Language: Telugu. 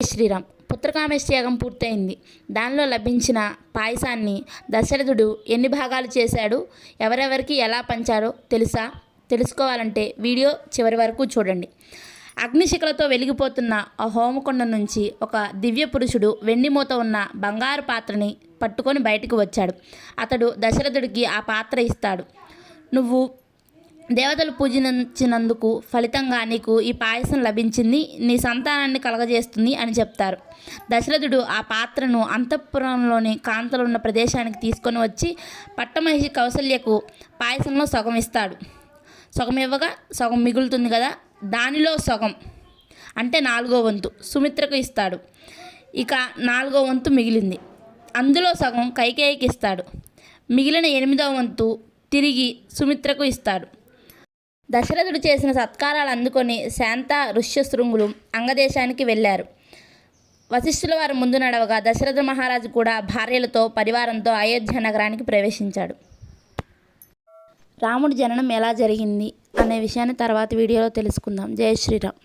శ్రీరామ్. పుత్రకామేష్యాగం పూర్తయింది. దానిలో లభించిన పాయసాన్ని దశరథుడు ఎన్ని భాగాలు చేశాడు? ఎవరెవరికి ఎలా పంచాడో తెలుసా? తెలుసుకోవాలంటే వీడియో చివరి వరకు చూడండి. అగ్నిశిఖలతో వెలిగిపోతున్న ఆ హోమకొండ నుంచి ఒక దివ్య పురుషుడు వెండి మూత ఉన్న బంగారు పాత్రని పట్టుకొని బయటకు వచ్చాడు. అతడు దశరథుడికి ఆ పాత్ర ఇస్తాడు. నువ్వు దేవతలు పూజించినందుకు ఫలితంగా నీకు ఈ పాయసం లభించింది నీ సంతానాన్ని కలగజేస్తుంది అని చెప్తారు. దశరథుడు ఆ పాత్రను అంతఃపురంలోని కాంతలున్న ప్రదేశానికి తీసుకొని వచ్చి పట్టమహిషి కౌసల్యకు పాయసంలో సగం ఇస్తాడు. సగం ఇవ్వగా సగం మిగులుతుంది కదా దానిలో సగం అంటే నాలుగో వంతు సుమిత్రకు ఇస్తాడు. ఇక నాలుగో వంతు మిగిలింది. అందులో సగం కైకేయికి ఇస్తాడు. మిగిలిన ఎనిమిదో వంతు తిరిగి సుమిత్రకు ఇస్తాడు. దశరథుడు చేసిన సత్కారాలు అందుకొని శాంత ఋష్యశృంగులు అంగదేశానికి వెళ్ళారు. వశిష్ఠుల వారు ముందు నడవగా దశరథ మహారాజు కూడా భార్యలతో పరివారంతో అయోధ్య నగరానికి ప్రవేశించాడు. రాముడి జననం ఎలా జరిగింది అనే విషయాన్ని తర్వాత వీడియోలో తెలుసుకుందాం. జయ శ్రీరామ్.